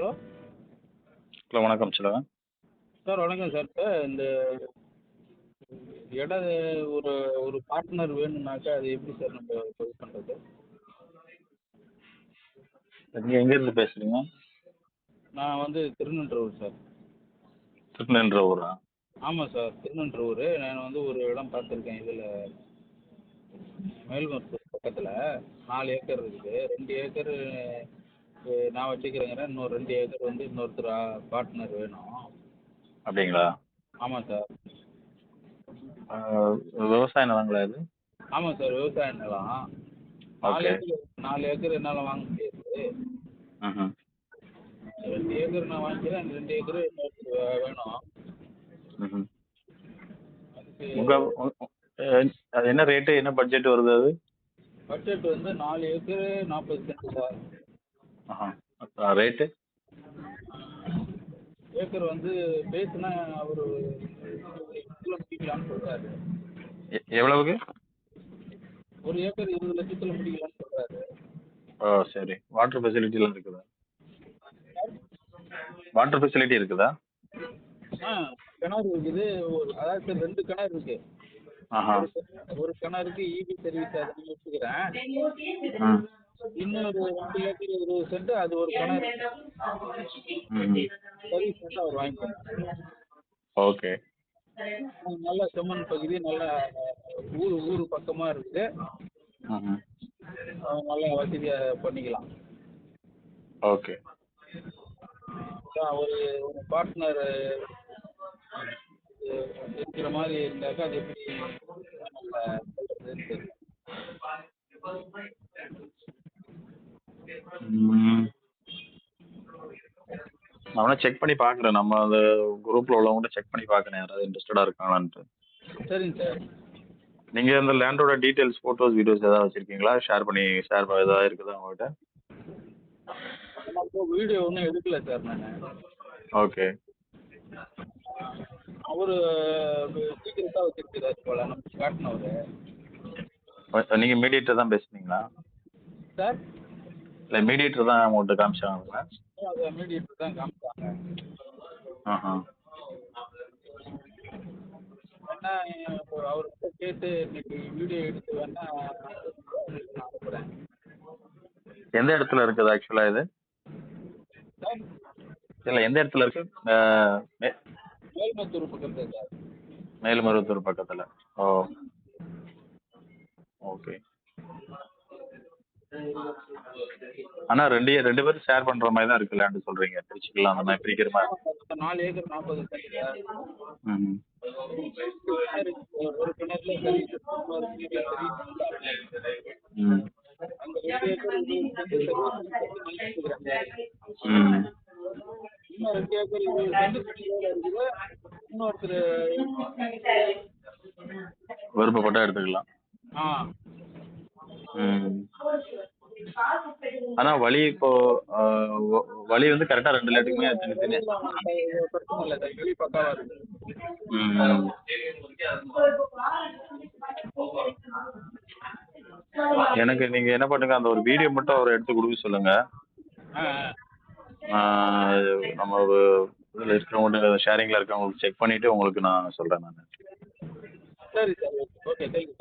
Hello. Hello வணக்கம் சொல்லுங்கள் sir வணக்கம் சார். சார் இந்த இடம் ஒரு ஒரு பார்ட்னர் வேணும்னாக்கா அது எப்படி சார் நம்ம இது பண்ணுறது நீங்கள் எங்கேருந்து பேசுகிறீங்க நான் வந்து திருநன்றூர் சார். திருநென்ற ஊரா ஆமாம் சார் திருநன்றூர். நான் வந்து ஒரு இடம் பார்த்துருக்கேன். இதில் மேல்மருத்தூர் பக்கத்தில். நாலு ஏக்கர் இருக்குது. ரெண்டு ஏக்கர் நான் வச்சுக்கிறேங்கிறேன் இன்னொரு ரெண்டு ஏக்கர் வந்து இன்னொருத்தர் பார்ட்னர் வேணும். அப்படிங்களா? ஆமாம் சார். விவசாய நிலங்களா இது? ஆமாம் சார் விவசாய நிலம். நாலு. ஏக்கர் நாலு ஏக்கர் என்னால் வாங்க முடியாது. ரெண்டு ஏக்கர் நான் வாங்கிக்கிறேன் அந்த ரெண்டு ஏக்கர் இன்னொருத்தர் வேணும். அது என்ன ரேட்டு என்ன பட்ஜெட் வருது அது? பட்ஜெட் வந்து நாலு ஏக்கர் நாற்பது சென்ட் சார். ரேட்டு ஏக்கர் வந்து பேசுனா அவர் கிலோ முடிக்கலாம்னு சொல்கிறாரு எவ்வளவுக்கு? ஒரு ஏக்கர் இருபது லட்சத்தில் முடிக்கலாம்னு சொல்கிறாரு ஓ சரி. வாட்டர் ஃபெசிலிட்டிலாம் இருக்குதா? வாட்டர் ஃபெசிலிட்டி இருக்குதா? ஆ கிணறு இருக்குது. ஒரு அதாவது சார் ரெண்டு கிணறு இருக்கு. ஆஹா. ஒரு கிண- ஒரு கிணறுக்கு இபி சர்வீஸ் அது வச்சுக்கிறேன். இன்னொரு ரெண்டு ஏக்கர் இருபது சென்ட் அது ஒரு கிணறு அவர் வாங்கிக்கணும் ஓகே. நல்ல செம்மண் பகுதி நல்ல ஊர் ஊர் பக்கமாக இருக்குது. நல்ல வசதியாக பண்ணிக்கலாம். ஓகே. ஒரு ஒரு பார்ட்னர் இருக்கிற மாதிரி இருந்தாக்கா அது எப்படி நம்ம சொல்றதுன்னு தெரியல ம். நான் செக் பண்ணி பார்க்குறேன். நம்ம அந்த குரூப்பில் உள்ளவங்கள்ட்ட செக் பண்ணி பார்க்குறேன். யாராவது இன்ட்ரெஸ்டடாக இருக்காங்களான்ட்டு. சரிங்க சார். நீங்கள் அந்த லேண்டோட டீட்டெயில்ஸ் ஃபோட்டோஸ் வீடியோஸ் ஏதாவது வச்சுருக்கீங்களா? ஷேர் பண்ணி ஷேர் ஏதாவது இருக்குதா உங்கள்கிட்ட வீடியோ ஒன்றும் எடுக்கல சார் நான். ஓகே. அவர் சீக்கிரட்டாக வச்சிருக்கிறாரு போல. நம்ம காட்டினவர். நீங்கள் மீடியேட்டர் தான் பேசுனீங்களா? சார் இல்லை மீடியேட்டர் தான் உங்கள்கிட்ட காமிச்சாங்களா அதை மீடியேட்டர் தான் காமிச்சாங்க. ஆஹா. வேணா இப்போ அவர்கிட்ட கேட்டு இன்னைக்கு வீடியோ எடுத்து வேணா அனுப்புகிறேன் எந்த இடத்துல இருக்குது ஆக்சுவலாக இது? இல்லை எந்த இடத்துல இருக்கு? அஹ், மே- மேல்மத்தூர் பக்கத்தில் மேல்மருவத்தூர் பக்கத்தில். ஓ. ஓகே. ஆனால் ரெண்டு ரெண்டு பேரும் ஷேர் பண்ணுற மாதிரி தான் இருக்கு லேண்டு சொல்கிறீங்க பிரிச்சுக்கலாம் அந்த மாதிரி பிரிக்கிற மாதிரி. நாலு ஏக்கர் நாற்பது ஒரு கிணறுல சரி ரெண்டு ஏக்கர் ரெண்டு இருக்குது இன்னொருத்தர் விருப்பப்பட்டா எடுத்துக்கலாம். ஆ. ம் ஆனால் வழி இப்போ அஹ், வ- வழி வந்து கரெக்டாக ரெண்டு லேட்டுக்குமே இருக்குது ம். எனக்கு நீங்கள் என்ன பண்ணுங்க அந்த ஒரு வீடியோ மட்டும் அவர் எடுத்து கொடுக்க சொல்லுங்க. நம்ம ஒரு இதில் இருக்கிறவங்கள்ட்ட ஷேரிங்கில் இருக்கிறவங்களுக்கு செக் பண்ணிவிட்டு உங்களுக்கு நான் சொல்கிறேன் நான். சரி சார். Okay okay thank you